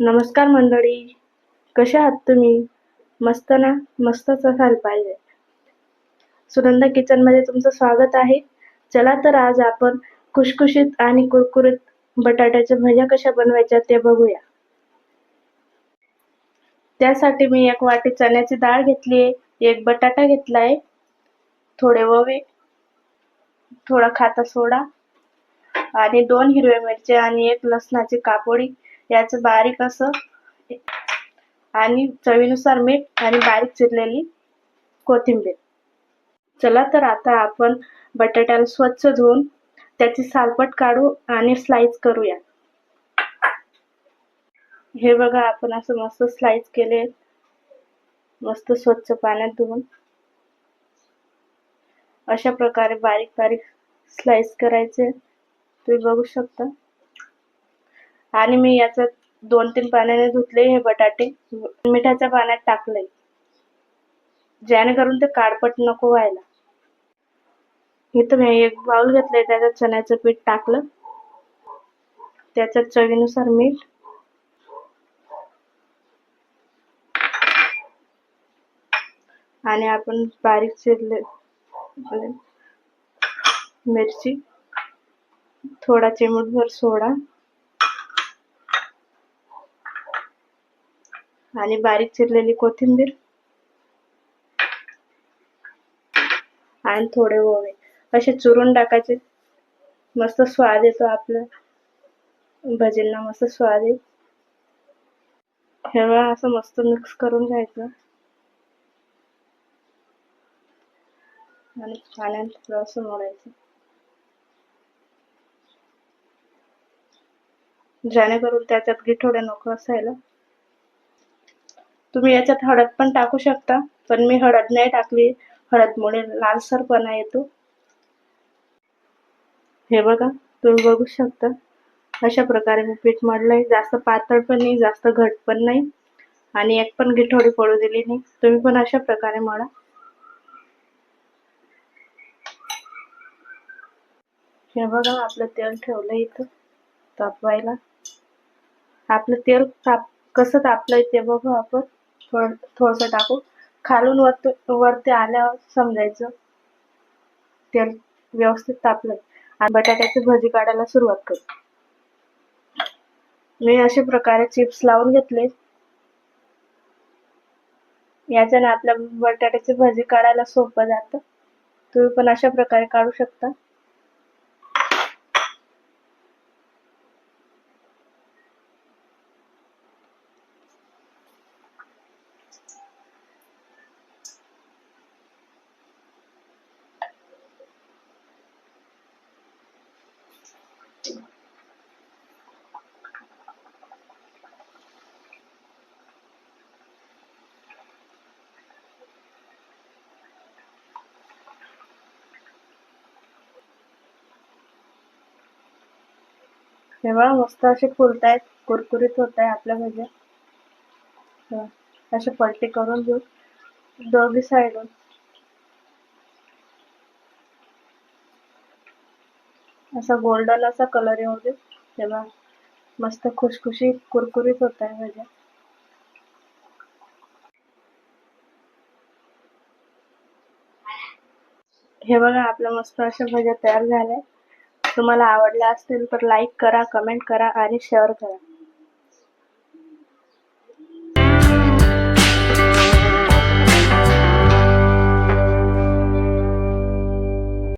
नमस्कार मंडळी. कशा आहात तुम्ही? मस्त ना? मस्तच असायला पाहिजे. सुनंदा किचनमध्ये तुमचं स्वागत आहे. चला तर आज आपण खुशखुशीत आणि कुरकुरीत बटाट्याच्या भज्या कशा बनवायच्या ते बघूया. त्यासाठी मी एक वाटी चण्याची डाळ घेतली आहे एक बटाटा घेतला आहे थोडे ववे थोडा खाता सोडा आणि दोन हिरव्या मिरच्या आणि एक लसणाची कापोडी. याचं बारीक असं आणि चवीनुसार मीठ आणि बारीक चिरलेली कोथिंबीर. चला तर आता आपण बटाट्याला स्वच्छ धुवून त्याची सालपट काढू आणि स्लाइस करूया. हे बघा आपण असं मस्त स्लाइस केले. मस्त स्वच्छ पाण्यात धुवून. अशा प्रकारे बारीक बारीक स्लाइस करायचे. तुम्ही बघू शकता. आणि मी याच्यात दोन तीन पाण्याने धुतले हे बटाटे. मिठाच्या पाण्यात टाकले जेणेकरून ते काळपट नको व्हायला. इथं मी एक बाउल घेतलंय त्याच्यात चण्याचं पीठ टाकलं. त्याच्यात चवीनुसार मीठ. आणि आपण बारीक चिरले मिरची. थोडा चिमूटभर सोडा. आणि बारीक चिरलेली कोथिंबीर. आणि थोडे ओवे. असे चुरून टाकायचे. मस्त स्वाद येतो आपल्या भजींना मस्त स्वाद येईल. हे असं मस्त मिक्स करून घ्यायचं. आणि पाण्यात थोडंसं मोडायचं. जेणेकरून त्याच्यात गिठोडे नको असायला. तुम्ही याच्यात हळद पण टाकू शकता पण मी हळद नाही टाकली. हळदमुळे लालसरपणा येतो. हे बघा तुम्ही बघू शकता. अशा प्रकारे मी पीठ मळलंय. जास्त पातळ पण नाही जास्त घट पण नाही. आणि एक पण गिठोडी पडू दिली नाही. तुम्ही पण अशा प्रकारे मळा. हे बघा आपलं तेल ठेवलं इथं तापवायला. आपलं तेल ताप कसं तापलंय ते बघू आपण. थोडं थोडंसं टाकू. खालून वरत वरती आल्यावर समजायचं. तेल व्यवस्थित तापलं. आणि बटाट्याची भजी काढायला सुरुवात करू. मी अशा प्रकारे चिप्स लावून घेतले. याच्याने आपल्या बटाट्याची भजी काढायला सोपं जातं. तुम्ही पण अशा प्रकारे काढू शकता. तेव्हा मस्त असे फुलतायत कुरकुरीत होत आहे आपल्या भज्या असे पलटी करून घेऊ दोघी साईडून. असा गोल्डन असा कलर येऊ दे. तेव्हा मस्त खुशखुशी कुरकुरीत होत आहे भज्या हे बघा आपल्या मस्त अशा भज्या तयार झाल्या. तुम्हाला आवडला असतील तर लाईक करा कमेंट करा आणि शेअर करा.